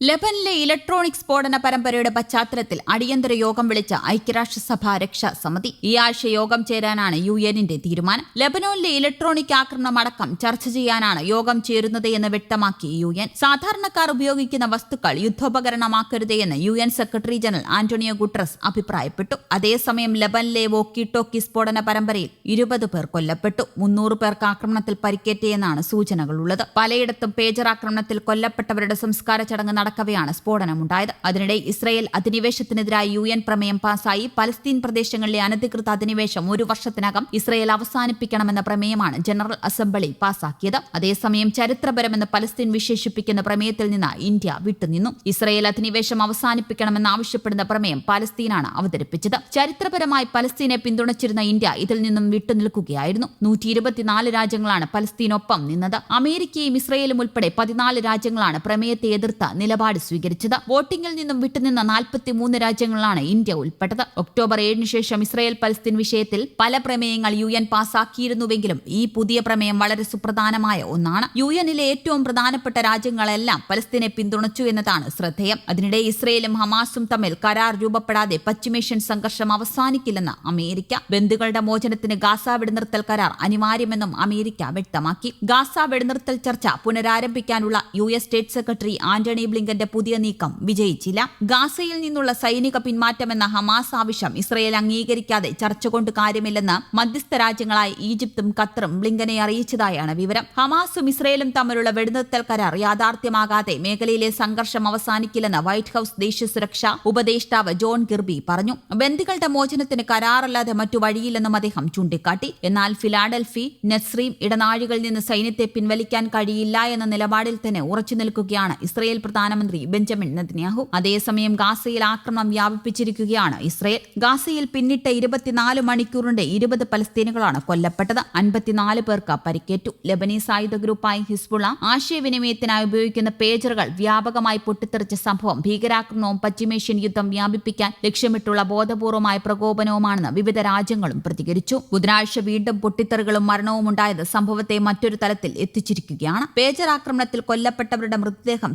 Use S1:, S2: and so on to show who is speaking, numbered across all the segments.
S1: ലബനിലെ electronic സ്ഫോടന പരമ്പരയുടെ പശ്ചാത്തലത്തിൽ അടിയന്തര യോഗം വിളിച്ച ഐക്യരാഷ്ട്രസഭ രക്ഷാ സമിതി ഈ ആഴ്ച യോഗം ചേരാനാണ് യു എന്നിന്റെ തീരുമാനം. ലബനോനിലെ ഇലക്ട്രോണിക് ആക്രമണം അടക്കം ചർച്ച ചെയ്യാനാണ് യോഗം ചേരുന്നത് എന്ന് വ്യക്തമാക്കി യു എൻ. സാധാരണക്കാർ ഉപയോഗിക്കുന്ന വസ്തുക്കൾ യുദ്ധോപകരണമാക്കരുത് എന്ന് U N secretary general Antonio Guterres അഭിപ്രായപ്പെട്ടു. അതേസമയം ലബനിലെ വോക്കി ടോക്കി സ്ഫോടന പരമ്പരയിൽ ഇരുപത് പേർ കൊല്ലപ്പെട്ടു. മുന്നൂറ് പേർക്ക് ആക്രമണത്തിൽ പരിക്കേറ്റെന്നാണ് സൂചനകളുള്ളത്. പലയിടത്തും പേജർ ആക്രമണത്തിൽ കൊല്ലപ്പെട്ടവരുടെ സംസ്കാര ചടങ്ങ് നടക്കവെയാണ് സ്ഫോടനമുണ്ടായത്. അതിനിടെ ഇസ്രയേൽ അധിനിവേശത്തിനെതിരായി യു എൻ പ്രമേയം പാസായി പലസ്തീൻ പ്രദേശങ്ങളിലെ അനധികൃത അധിനിവേശം ഒരു വർഷത്തിനകം ഇസ്രയേൽ അവസാനിപ്പിക്കണമെന്ന പ്രമേയമാണ് ജനറൽ അസംബ്ലി പാസാക്കിയത് അതേസമയം ചരിത്രപരമെന്ന് പലസ്തീൻ വിശേഷിപ്പിക്കുന്ന പ്രമേയത്തിൽ നിന്ന് ഇന്ത്യ വിട്ടുനിന്നു. ഇസ്രയേൽ അധിനിവേശം അവസാനിപ്പിക്കണമെന്ന് ആവശ്യപ്പെടുന്ന പ്രമേയം പലസ്തീനാണ് അവതരിപ്പിച്ചത്. ചരിത്രപരമായി പലസ്തീനെ പിന്തുണച്ചിരുന്ന ഇന്ത്യ ഇതിൽ നിന്നും വിട്ടുനിൽക്കുകയായിരുന്നു. നൂറ്റി ഇരുപത്തിനാല് രാജ്യങ്ങളാണ് പലസ്തീനൊപ്പം നിന്നത്. അമേരിക്കയും ഇസ്രയേലും ഉൾപ്പെടെ പതിനാല് രാജ്യങ്ങളാണ് പ്രമേയത്തെ എതിർത്ത നിലപാട് സ്വീകരിച്ചത്. വോട്ടിംഗിൽ നിന്നും വിട്ടുനിന്ന നാൽപ്പത്തി മൂന്ന് രാജ്യങ്ങളാണ് ഇന്ത്യ ഉൾപ്പെട്ടത്. ഒക്ടോബർ ഏഴിന് ശേഷം ഇസ്രയേൽ പലസ്തീൻ വിഷയത്തിൽ പല പ്രമേയങ്ങൾ യു എൻ പാസാക്കിയിരുന്നുവെങ്കിലും ഈ പുതിയ പ്രമേയം വളരെ സുപ്രധാനമായ ഒന്നാണ്. യു എന്നിലെ ഏറ്റവും പ്രധാനപ്പെട്ട രാജ്യങ്ങളെല്ലാം പലസ്തീനെ പിന്തുണച്ചു എന്നതാണ് ശ്രദ്ധേയം. അതിനിടെ ഇസ്രയേലും ഹമാസും തമ്മിൽ കരാർ രൂപപ്പെടാതെ പശ്ചിമേഷ്യൻ സംഘർഷം അവസാനിക്കില്ലെന്ന് അമേരിക്ക. ബന്ധുക്കളുടെ മോചനത്തിന് ഗാസ വെടിനിർത്തൽ കരാർ അനിവാര്യമെന്നും അമേരിക്ക വ്യക്തമാക്കി. ഗാസ വെടിനിർത്തൽ ചർച്ച പുനരാരംഭിക്കാനുള്ള U S state secretary Antony ബ്ലിങ്കന്റെ പുതിയ നീക്കം വിജയിച്ചില്ല. ഗാസയിൽ നിന്നുള്ള സൈനിക പിന്മാറ്റമെന്ന ഹമാസ് ആവശ്യം ഇസ്രയേൽ അംഗീകരിക്കാതെ ചർച്ച കൊണ്ട് കാര്യമില്ലെന്ന് മധ്യസ്ഥ രാജ്യങ്ങളായ ഈജിപ്തും ഖത്തറും ബ്ലിങ്കനെ അറിയിച്ചതായാണ് വിവരം. ഹമാസും ഇസ്രയേലും തമ്മിലുള്ള വെടിനിർത്തൽ കരാർ യാഥാർത്ഥ്യമാകാതെ മേഖലയിലെ സംഘർഷം അവസാനിക്കില്ലെന്ന് വൈറ്റ് ഹൌസ് ദേശീയ സുരക്ഷാ ഉപദേഷ്ടാവ് ജോൺ ഗിർബി പറഞ്ഞു. ബന്ദികളുടെ മോചനത്തിന് കരാറല്ലാതെ മറ്റു വഴിയില്ലെന്നും അദ്ദേഹം ചൂണ്ടിക്കാട്ടി. എന്നാൽ ഫിലാഡൽഫി നസ്രീം ഇടനാഴികളിൽ നിന്ന് സൈന്യത്തെ പിൻവലിക്കാൻ കഴിയില്ല എന്ന നിലപാടിൽ തന്നെ ഉറച്ചു നിൽക്കുകയാണ് ഇസ്രയേൽ പ്രധാനമന്ത്രി ബെഞ്ചമിൻ നെതന്യാഹു. അതേസമയം ഗാസയിൽ ആക്രമണം വ്യാപിപ്പിച്ചിരിക്കുകയാണ് ഇസ്രയേൽ. ഗാസയിൽ പിന്നിട്ട ഇരുപത്തിനാല് മണിക്കൂറിന്റെ ഇരുപത് പലസ്തീനുകളാണ് കൊല്ലപ്പെട്ടത്. അൻപത്തിനാല് പേർക്ക് പരിക്കേറ്റു. ലബനീസ് ആയുധ ഗ്രൂപ്പായ ഹിസ്ബുള ആശയവിനിമയത്തിനായി ഉപയോഗിക്കുന്ന പേജറുകൾ വ്യാപകമായി പൊട്ടിത്തെറിച്ച സംഭവം ഭീകരാക്രമണവും പശ്ചിമേഷ്യൻ യുദ്ധം വ്യാപിപ്പിക്കാൻ ലക്ഷ്യമിട്ടുള്ള ബോധപൂർവമായ പ്രകോപനവുമാണെന്ന് വിവിധ രാജ്യങ്ങളും പ്രതികരിച്ചു. ബുധനാഴ്ച വീണ്ടും പൊട്ടിത്തെറികളും മരണവും ഉണ്ടായത് സംഭവത്തെ മറ്റൊരു തലത്തിൽ എത്തിച്ചിരിക്കുകയാണ്. പേജർ ആക്രമണത്തിൽ കൊല്ലപ്പെട്ടവരുടെ മൃതദേഹം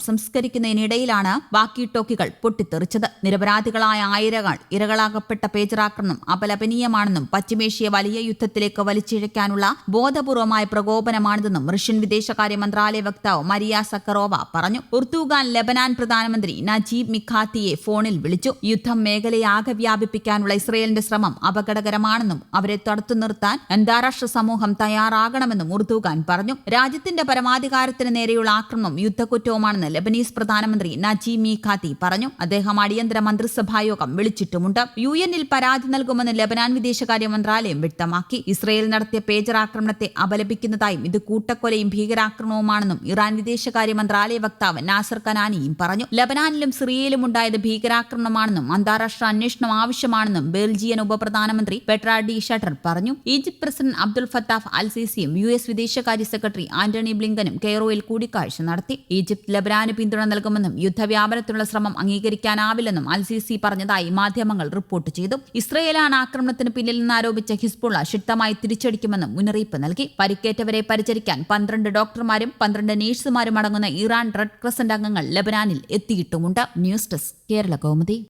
S1: സംസ്കരിക്കുന്നതിനിടയിലാണ് ബാക്കി ടോക്കികൾ പൊട്ടിത്തെറിച്ചത്. നിരപരാധികളായ ആയിരങ്ങൾ ഇരകളാകപ്പെട്ട പേജറാക്രമണം അപലപനീയമാണെന്നും പശ്ചിമേഷ്യ വലിയ യുദ്ധത്തിലേക്ക് വലിച്ചിഴയ്ക്കാനുള്ള ബോധപൂർവമായ പ്രകോപനമാണിതെന്നും റഷ്യൻ വിദേശകാര്യ മന്ത്രാലയ വക്താവ് മരിയ സക്കറോവ പറഞ്ഞു. ഉർദുഗാൻ ലബനാൻ പ്രധാനമന്ത്രി നജീബ് മിഖാത്തിയെ ഫോണിൽ വിളിച്ചു. യുദ്ധം മേഖലയാകെ വ്യാപിപ്പിക്കാനുള്ള ഇസ്രയേലിന്റെ ശ്രമം അപകടകരമാണെന്നും അവരെ തടുത്തു നിർത്താൻ അന്താരാഷ്ട്ര സമൂഹം തയ്യാറാകണമെന്നും ഉർദുഗാൻ പറഞ്ഞു. രാജ്യത്തിന്റെ പരമാധികാരത്തിന് നേരെയുള്ള ആക്രമണം യുദ്ധക്കുറ്റവുമാണെന്ന് ലബനീസ് പ്രധാനമന്ത്രി നജീമി മീഖാത്തി പറഞ്ഞു. അദ്ദേഹം അടിയന്തര മന്ത്രിസഭായോഗം വിളിച്ചിട്ടുമുണ്ട്. യു എന്നിൽ പരാതി നൽകുമെന്ന് ലബനാൻ വിദേശകാര്യ മന്ത്രാലയം വ്യക്തമാക്കി. ഇസ്രയേൽ നടത്തിയ പേജർ ആക്രമണത്തെ അപലപിക്കുന്നതായും ഇത് കൂട്ടക്കൊലയും ഭീകരാക്രമണവുമാണെന്നും ഇറാൻ വിദേശകാര്യ മന്ത്രാലയ വക്താവ് നാസർ കനാനിയും പറഞ്ഞു. ലബനാനിലും സിറിയയിലും ഉണ്ടായത് ഭീകരാക്രമണമാണെന്നും അന്താരാഷ്ട്ര അന്വേഷണം ആവശ്യമാണെന്നും ബെൽജിയൻ ഉപപ്രധാനമന്ത്രി പെട്രാ ഡി ഷട്ടർ പറഞ്ഞു. Egypt president Abdul Fattah Al സിസിയും U S വിദേശകാര്യ സെക്രട്ടറി ആന്റണി ബ്ലിങ്കനും കെയ്റോയിൽ കൂടിക്കാഴ്ച നടത്തി. ഈജിപ്ത് ലബനാന് പിന്തുണ നൽകുമെന്നും യുദ്ധവ്യാപനത്തിനുള്ള ശ്രമം അംഗീകരിക്കാനാവില്ലെന്നും അൽ സി പറഞ്ഞതായി മാധ്യമങ്ങൾ റിപ്പോർട്ട് ചെയ്തു. ഇസ്രയേലാണ് ആക്രമണത്തിന് പിന്നിൽ നിന്നാരോപിച്ച ഹിസ്ബുള്ള ശക്തമായി തിരിച്ചടിക്കുമെന്നും മുന്നറിയിപ്പ് നൽകി. പരിക്കേറ്റവരെ പരിചരിക്കാൻ പന്ത്രണ്ട് ഡോക്ടർമാരും പന്ത്രണ്ട് നഴ്സുമാരും അടങ്ങുന്ന ഇറാൻ റെഡ് ക്രസന്റ് അംഗങ്ങൾ ലബനാനിൽ എത്തിയിട്ടുമുണ്ട്. News desk Kerala Kaumudi.